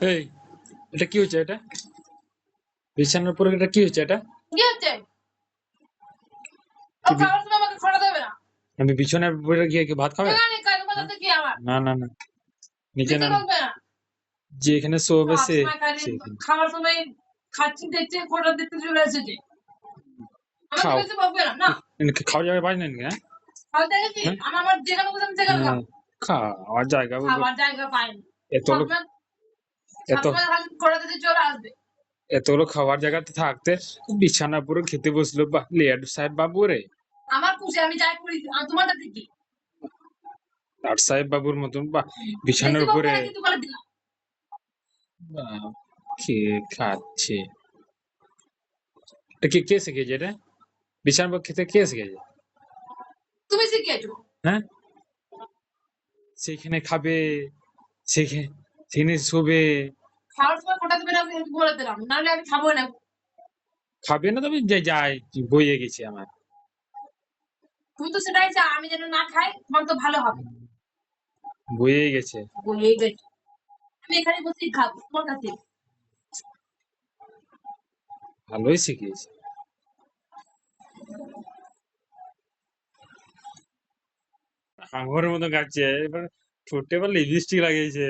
এই এটা কি হচ্ছে এটা? বিছানার উপরে এটা কি হচ্ছে এটা? কি হচ্ছে? আমি বিছানার উপরে গিয়ে কি ভাত খাবে? না না না। নিচে না। যে এখানে শোবে সে। খাবার সময় খাচ্ছি দেখছে খড়া দিতে চলে এসেছে। খাও। বেশি বকবে না? না। এনাকে পাই না হ্যাঁ? খাওয়া হ্যাঁ? খাওয়ার জায়গা জায়গা পাইনি। এতগুলো সবসময় এত এতগুলো খাওয়ার জায়গাতে থাকতে বিছানার উপরে খেতে বসল বা লেয়ার সাহেব বাবু রে। আমার খুশি আমি যাই করি আর তোমারটা দেখি। লাট সাহেব বাবুর মতন বা বিছানার উপরে। কে খাচ্ছে। এটা কে কে শিখেছে এটা? বিছানার উপর খেতে কে শিখেছে? তুমি শিখিয়েছো হ্যাঁ? সেখানে খাবে সেখানে সেখানে শোবে খাওয়ার সময় আমি বলে দিলাম। নাহলে আমি খাব না। খাবে না তবে যে যায় বইয়ে গেছে আমার। তুমি তো সেটাই চা আমি যেন না খাই তোমার তো ভালো হবে। বইয়ে গেছে। বলে গেছি। আমি এখানে বসেই খাব তোমার কাছে। ভালোই শিখিয়েছে। আঙুরের মতো কাটছে এবার ঠোঁটে এবার লিপস্টিক লাগিয়েছে।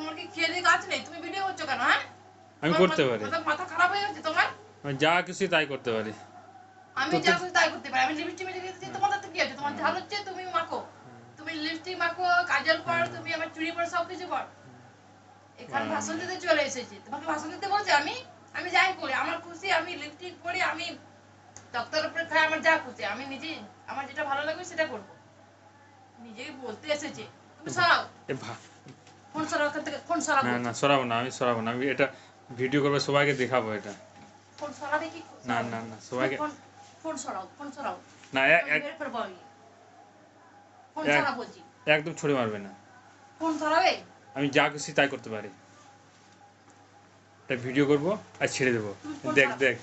তোমার কি খেয়ে কাজ নেই? তুমি ভিডিও করছ কেন হ্যাঁ? আমি করতে পারি। মাথা- খারাপ হয়ে যাচ্ছে তোমার? আমি যা কিছু তাই করতে পারি। আমি যা তো- খুশি তাই করতে পারি। আমি লিপস্টিক মেখে দিয়েছি তোমার তাতে কি আছে? তোমার ঝাল হচ্ছে তুমি মাখো। তুমি লিপস্টিক মাখো কাজল পর তুমি আমার চুড়ি পর সব কিছু কর এখানে। ভাষণ দিতে চলে এসেছি। তোমাকে ভাষণ দিতে বলছে আমি? আমি যাই করি। আমার খুশি আমি লিপস্টিক পরি আমি ডক্টর উপরে খাই আমার যা খুশি। আমি নিজে আমার যেটা ভালো লাগবে সেটা করব। নিজেই বলতে এসেছে। তুমি সরাও সরাও ওখান থেকে ফোন সরাও না না সরাবো না আমি সরাবো না। আমি এটা ভিডিও করব সবাইকে দেখাবো এটা। ফোন সরাবে কি না না না সবাইকে সরাও ফোন সরাও? না এক- আমি ফোন বলছি? একদম ছড়ে মারবে না। ফোন সরাবে? আমি যা খুশি তাই করতে পারি। এটা ভিডিও করব আর ছেড়ে দেবো। দেখ দেখ।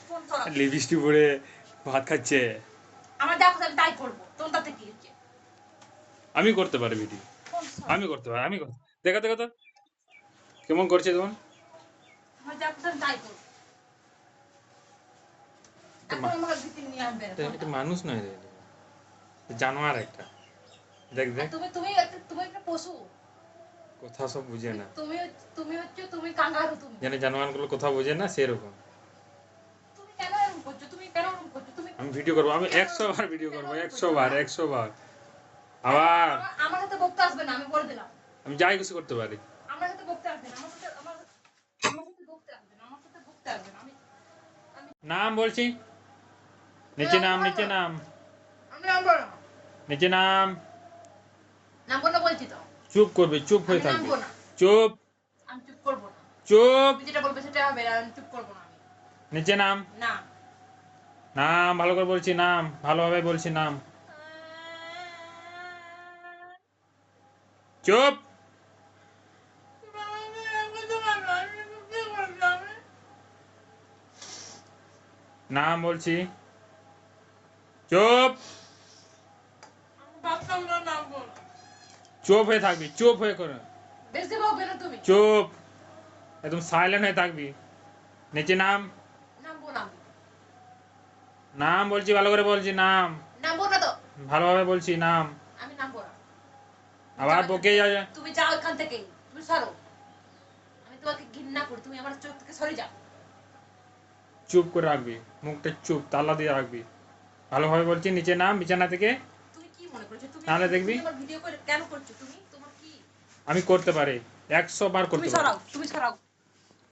লিপস্টিক পরে ভাত খাচ্ছে। আমার যা খুশি আমি তাই করব। তোর তাতে কি হচ্ছে? আমি করতে পারি ভিডিও। আমি করতে পারি আমি করতে দেখো দেখো তো কেমন করছে তোমার মানুষ নয় রে জানোয়ার একটা দেখ দেখ তুমি তুমি তুমি একটা পশু কথা সব বুঝে না তুমি তুমি হচ্ছে তুমি কাঙ্গারু তুমি জানে জানোয়ারগুলো কথা বোঝে না সেরকম তুমি কেন এরকম করছ তুমি কেন এরকম করছ তুমি আমি ভিডিও করব আমি একশো বার ভিডিও করব একশো বার একশো বার আবার আমার- আমার সাথে বকতে আসবে না আমি বলে দিলাম আমি যাই কিছু করতে পারি। আমার সাথে বকতে আসবে আমার সাথে আমার আমার সাথে বকতে আসবে আমার সাথে বকতে আসবে আমি নাম বলছি। নিচে নাম নিচে নাম। আমি নিচে নাম। বলছি তো। চুপ করবে চুপ হয়ে থাকবে। চুপ। আমি চুপ করব না। চুপ। যেটা বলবে সেটা হবে আমি চুপ করব না নিচে নাম। না। নাম ভালো করে বলছি নাম ভালোভাবে বলছি নাম। চুপ। নাম বলছি। চুপ। চুপ হয়ে থাকবি চুপ হয়ে করে। চুপ। একদম সাইলেন্ট হয়ে থাকবি। নিচে নাম। নাম বলছি ভালো করে বলছি নাম। ভালোভাবে বলছি নাম। না আবার বকে যাবে। তুমি যাও এখান থেকে। তুমি সরো। আমি তোমাকে ঘৃণা করি তুমি আমার চোখ থেকে সরে যাও। চুপ করে রাখবি মুখটা চুপ তালা দিয়ে রাখবি। ভালোভাবে বলছি নিচে নাম বিছানা থেকে। তাহলে দেখবি? আমি করতে পারি একশো বার করতে পারি সরাও তুমি সরাও।